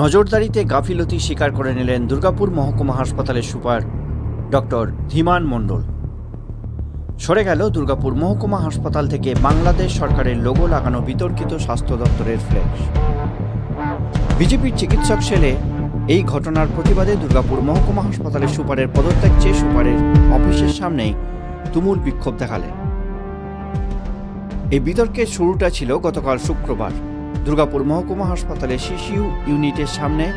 নজরদারিতে গাফিলতি স্বীকার করে নিলেন দুর্গাপুর মহকুমা হাসপাতালের সুপার ডক্টর ধীমান মণ্ডল। সরে গেল দুর্গাপুর মহকুমা হাসপাতাল থেকে বাংলাদেশ সরকারের লোগো লাগানো বিতর্কিত স্বাস্থ্য দপ্তরের ফ্ল্যাক্স বিজেপির চিকিৎসক সেলে এই ঘটনার প্রতিবাদে দুর্গাপুর মহকুমা হাসপাতালের সুপারের পদত্যাগ চেয়ে সুপারের অফিসের সামনেই তুমুল বিক্ষোভ দেখালেন। এই বিতর্কের শুরুটা ছিল গতকাল শুক্রবার। দুর্গাপুর মহকুমা হাসপাতালে শিশিউ ইউনিটের সামনে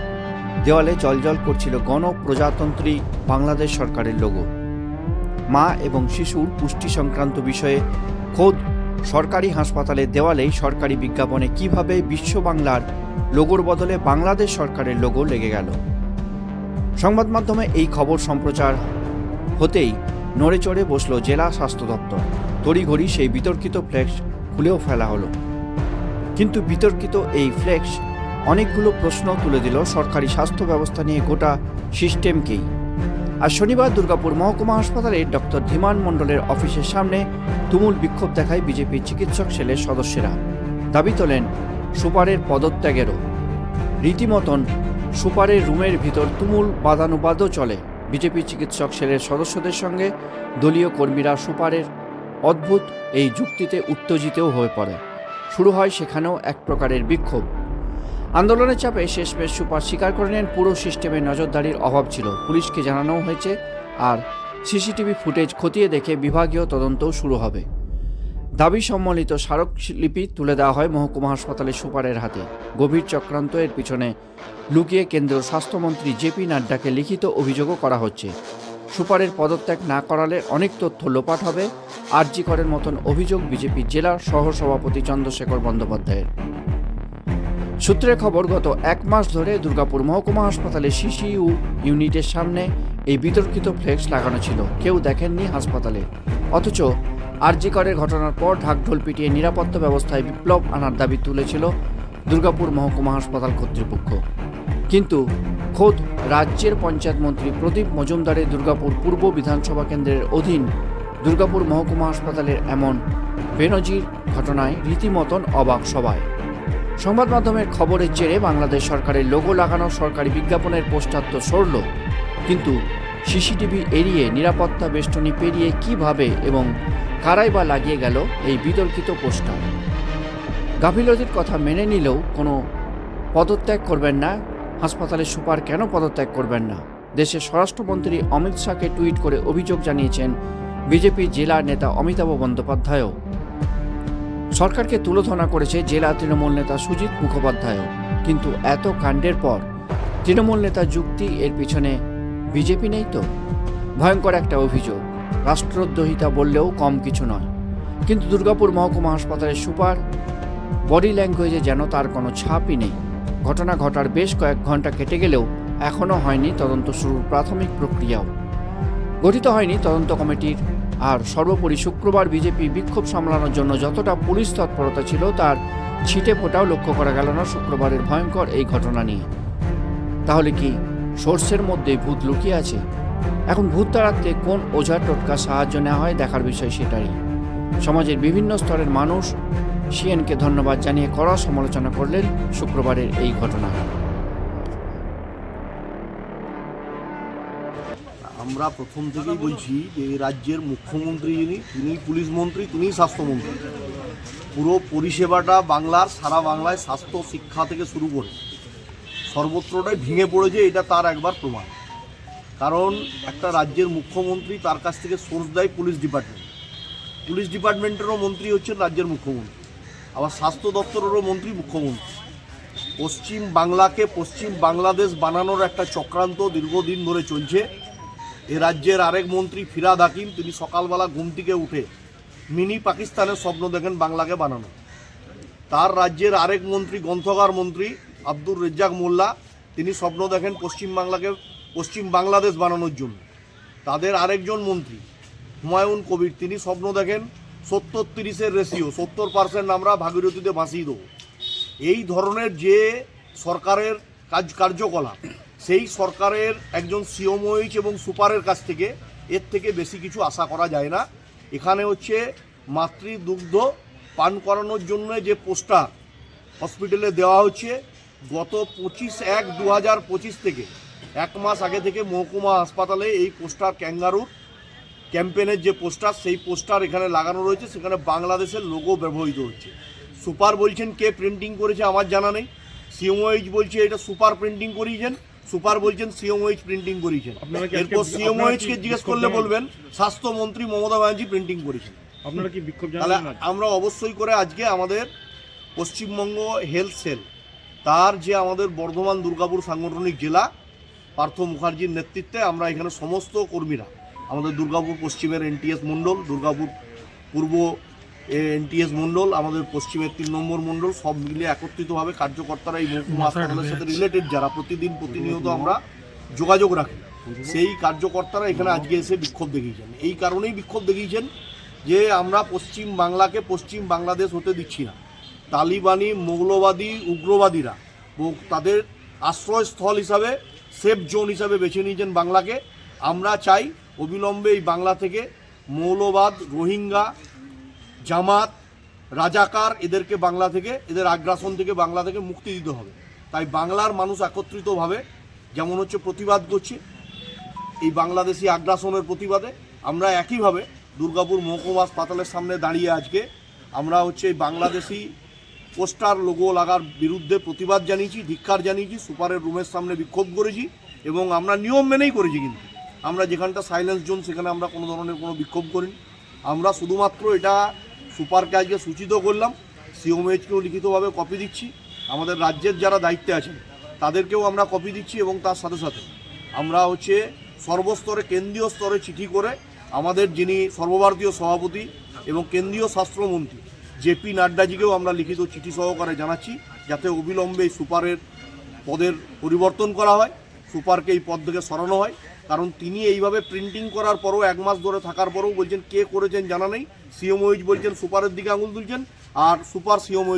দেওয়ালে জলজল করছিল গণপ্রজাতন্ত্রী বাংলাদেশ সরকারের লোগো। মা এবং শিশুর পুষ্টি সংক্রান্ত বিষয়ে খোদ সরকারি হাসপাতালের দেওয়ালেই সরকারি বিজ্ঞাপনে কীভাবে বিশ্ব বাংলার লোগোর বদলে বাংলাদেশ সরকারের লোগো লেগে গেল। সংবাদ মাধ্যমে এই খবর সম্প্রচার হতেই নড়ে চড়ে বসল জেলা স্বাস্থ্য দপ্তর। তড়িঘড়ি সেই বিতর্কিত ফ্লেক্স খুলেও ফেলা হলো। কিন্তু বিতর্কিত এই ফ্লেক্স অনেকগুলো প্রশ্ন তুলে দিল সরকারি স্বাস্থ্য ব্যবস্থা নিয়ে গোটা সিস্টেমকেই। আর শনিবার দুর্গাপুর মহকুমা হাসপাতালে ডক্টর ধীমান মণ্ডলের অফিসের সামনে তুমুল বিক্ষোভ দেখায় বিজেপির চিকিৎসক সেলের সদস্যরা। দাবি তোলেন, সুপারের পদত্যাগেরও। রীতিমতন, সুপারের রুমের ভিতর তুমুল বাদানুবাদও চলে বিজেপি চিকিৎসক সেলের সদস্যদের সঙ্গে। দলীয় কর্মীরা সুপারের অদ্ভুত এই যুক্তিতে উত্তেজিতও হয়ে পড়ে। শুরু হয় সেখানেও এক প্রকারের বিক্ষোভ। আন্দোলনের চাপে শেষমেশ সুপার স্বীকার করে নেন পুরো সিস্টেমে নজরদারির অভাব ছিল। পুলিশকে জানানো হয়েছে, আর সিসিটিভি ফুটেজ খতিয়ে দেখে বিভাগীয় তদন্তও শুরু হবে। দাবি সম্বলিত স্মারকলিপি তুলে দেওয়া হয় মহকুমা হাসপাতালের সুপারের হাতে। গভীর চক্রান্ত এর পিছনে লুকিয়ে কেন্দ্রীয় স্বাস্থ্যমন্ত্রী জেপি নাড্ডাকে লিখিত অভিযোগও করা হচ্ছে। সুপারের পদত্যাগ না করালে অনেক তথ্য লোপাট হবে, আরজি করের মতন অভিযোগ বিজেপির জেলা সহসভাপতি চন্দ্রশেখর বন্দ্যোপাধ্যায়ের। সূত্রের খবর, গত এক মাস ধরে দুর্গাপুর মহকুমা হাসপাতালে সিসিইউ ইউনিটের সামনে এই বিতর্কিত ফ্লেক্স লাগানো ছিল। কেউ দেখেননি হাসপাতালে। অথচ আরজি করের ঘটনার পর ঢাকঢোল পিটিয়ে নিরাপত্তা ব্যবস্থায় বিপ্লব আনার দাবি তুলেছিল দুর্গাপুর মহকুমা হাসপাতাল কর্তৃপক্ষ। কিন্তু খোদ রাজ্যের পঞ্চায়েত মন্ত্রী প্রদীপ মজুমদারের দুর্গাপুর পূর্ব বিধানসভা কেন্দ্রের অধীন দুর্গাপুর মহকুমা হাসপাতালের এমন বেনজির ঘটনায় রীতিমতন অবাক সবাই। সংবাদ মাধ্যমের খবরের জেরে বাংলাদেশ সরকারের লোগো লাগানো সরকারি বিজ্ঞাপনের পোস্টার তো সরল, কিন্তু সিসিটিভি এড়িয়ে নিরাপত্তা বেষ্টনী পেরিয়ে কীভাবে এবং কারাই বা লাগিয়ে গেল এই বিতর্কিত পোস্টার? গাফিলতির কথা মেনে নিলেও কোনো পদত্যাগ করবেন না হাসপাতালের সুপার কেন পদত্যাগ করবেন না? দেশের স্বরাষ্ট্রমন্ত্রী অমিত শাহকে টুইট করে অভিযোগ জানিয়েছেন বিজেপি জেলা নেতা অমিতাভ বন্দ্যোপাধ্যায়ও। সরকারকে তুলোধনা করেছে জেলা তৃণমূল নেতা সুজিত মুখোপাধ্যায়ও। কিন্তু এত কাণ্ডের পর তৃণমূল নেতা যুক্তি এর পিছনে বিজেপি নেই তো? ভয়ঙ্কর একটা অভিযোগ। রাষ্ট্রদ্রোহিতা বললেও কম কিছু নয়। কিন্তু দুর্গাপুর মহকুমা হাসপাতালের সুপার বডি ল্যাঙ্গুয়েজে যেন তার কোনো ছাপই নেই। ঘটনা ঘটার বেশ কয়েক ঘণ্টা কেটে গেলেও এখনও হয়নি তদন্ত শুরুর প্রাথমিক প্রক্রিয়াও। গঠিত হয়নি তদন্ত কমিটির। আর সর্বোপরি শুক্রবার বিজেপি বিক্ষোভ সামলানোর জন্য যতটা পুলিশ তৎপরতা ছিল তার ছিটে ফোটাও লক্ষ্য করা গেল না শুক্রবারের ভয়ঙ্কর এই ঘটনা নিয়ে। তাহলে কি সোর্সের মধ্যে ভূত লুকিয়ে আছে? এখন ভূত তাড়াতে কোন ওঝা টোটকা সাহায্য নেওয়া হয় দেখার বিষয় সেটাই। সমাজের বিভিন্ন স্তরের মানুষ সিএনকে ধন্যবাদ জানিয়ে কড়া সমালোচনা করলেন শুক্রবারের এই ঘটনা। আমরা প্রথম থেকেই বলছি যে এই রাজ্যের মুখ্যমন্ত্রী যিনি, তিনি পুলিশ মন্ত্রী, তিনি স্বাস্থ্যমন্ত্রী। পুরো পরিষেবাটা বাংলার, সারা বাংলায় স্বাস্থ্য, শিক্ষা থেকে শুরু করে। সর্বত্রটাই ভেঙে পড়েছে, এটা তার একবার প্রমাণ। কারণ একটা রাজ্যের মুখ্যমন্ত্রী তার কাছ থেকে সোর্স দেয় পুলিশ ডিপার্টমেন্ট। পুলিশ ডিপার্টমেন্টেরও মন্ত্রী হচ্ছেন রাজ্যের মুখ্যমন্ত্রী। আবার স্বাস্থ্য দপ্তরেরও মন্ত্রী মুখ্যমন্ত্রী। পশ্চিম বাংলাকে পশ্চিম বাংলাদেশ বানানোর একটা চক্রান্ত দীর্ঘদিন ধরে চলছে। এ রাজ্যের আরেক মন্ত্রী ফিরাদ হাকিম, তিনি সকালবেলা ঘুম থেকে উঠে মিনি পাকিস্তানের স্বপ্ন দেখেন বাংলাকে বানানো। তার রাজ্যের আরেক মন্ত্রী, গ্রন্থকার মন্ত্রী আব্দুর রেজ্জাক মোল্লা, তিনি স্বপ্ন দেখেন পশ্চিম বাংলাকে, পশ্চিম বাংলাদেশ বানানোর জন্য। তাদের আরেকজন মন্ত্রী হুমায়ুন কবির, তিনি স্বপ্ন দেখেন সত্তর তিরিশের রেশিও সত্তর পার্সেন্ট আমরা ভাগীরথীতে ভাসিয়ে দেবো। এই ধরনের যে সরকারের কাজ কার্যকলাপ, সেই সরকারের একজন সিওমোইচ এবং সুপারের কাছ থেকে এর থেকে বেশি কিছু আশা করা যায় না। এখানে হচ্ছে মাতৃদুগ্ধ পান করানোর জন্য যে পোস্টার হসপিটালে দেওয়া হচ্ছে, গত পঁচিশ এক দু হাজার পঁচিশ থেকে, এক মাস আগে থেকে মহকুমা হাসপাতালে এই পোস্টার ক্যাঙ্গারুর ক্যাম্পেনের যে পোস্টার সেই পোস্টার এখানে লাগানো রয়েছে। সেখানে বাংলাদেশের লোগো ব্যবহৃত হচ্ছে। সুপার বলছেন কে প্রিন্টিং করেছে আমার জানা নেই। সিএমওএইচ বলছে এটা সুপার প্রিন্টিং করিয়েছেন সুপার বলছেন সিএমওএইচ প্রিন্টিং করিয়েছেন এরপর সিএমওএইচ কে আপনারা কি জিজ্ঞেস করলে বলবেন স্বাস্থ্যমন্ত্রী মমতা ব্যানার্জি প্রিন্টিং করেছেন। আপনারা কি বিক্ষোভ তাহলে আমরা অবশ্যই করে আজকে আমাদের পশ্চিমবঙ্গ হেলথ সেল তার যে আমাদের বর্ধমান দুর্গাপুর সাংগঠনিক জেলা পার্থ মুখার্জির নেতৃত্বে আমরা এখানে সমস্ত কর্মীরা আমাদের দুর্গাপুর পশ্চিমের এনটিএস মণ্ডল দুর্গাপুর পূর্ব এনটিএস মণ্ডল আমাদের পশ্চিমের তিন নম্বর মণ্ডল সব মিলে একত্রিতভাবে কার্যকর্তারা এই মহকুমা হাসপাতালের সাথে রিলেটেড যারা প্রতিদিন প্রতিনিয়ত আমরা যোগাযোগ রাখি। সেই কার্যকর্তারা এখানে আজকে এসে বিক্ষোভ দেখিয়েছেন। এই কারণেই বিক্ষোভ দেখিয়েছেন যে আমরা পশ্চিম বাংলাকে পশ্চিম বাংলাদেশ হতে দিচ্ছি না। তালিবানি মৌলবাদী উগ্রবাদীরা তাদের আশ্রয়স্থল হিসাবে সেফ জোন হিসাবে বেছে নিয়েছেন বাংলাকে। আমরা চাই অবিলম্বে এই বাংলা থেকে মৌলবাদ, রোহিঙ্গা, জামাত, রাজাকার এদেরকে বাংলা থেকে, এদের আগ্রাসন থেকে বাংলা থেকে মুক্তি দিতে হবে। তাই বাংলার মানুষ একত্রিতভাবে যেমন হচ্ছে প্রতিবাদ করছে, এই বাংলাদেশি আগ্রাসনের প্রতিবাদে আমরা একইভাবে দুর্গাপুর মহকুমা হাসপাতালের সামনে দাঁড়িয়ে আজকে আমরা হচ্ছে এই বাংলাদেশি পোস্টার, লোগো লাগার বিরুদ্ধে প্রতিবাদ জানিয়েছি, ধিক্কার জানিয়েছি, সুপারের রুমের সামনে বিক্ষোভ করেছি এবং আমরা নিয়ম মেনেই করেছি কিন্তু। আমরা যেখানটা সাইলেন্স জোন সেখানে আমরা কোনো ধরনের কোনো বিক্ষোভ করিনি। আমরা শুধুমাত্র এটা সুপারকে আজকে সূচিত করলাম সিওমএইচকেও লিখিতভাবে কপি দিচ্ছি। আমাদের রাজ্যের যারা দায়িত্বে আছেন, তাদেরকেও আমরা কপি দিচ্ছি এবং তার সাথে সাথে আমরা হচ্ছে সর্বস্তরে কেন্দ্রীয় স্তরে চিঠি করে আমাদের যিনি সর্বভারতীয় সভাপতি এবং কেন্দ্রীয় স্বাস্থ্যমন্ত্রী জেপি নাড্ডাজিকেও আমরা লিখিত চিঠি সহকারে জানাচ্ছি, যাতে অবিলম্বে সুপারের পদের পরিবর্তন করা হয়, সুপারকে এই পদ থেকে সরানো হয়। কারণ তিনি এইভাবে প্রিন্টিং করার পরও এক মাস ধরে থাকার পরও বলছেন কে করেছেন জানা নেই। সিএমওইচ বলছেন, সুপারের দিকে আঙুল তুলছেন, আর সুপার সিএমওইচ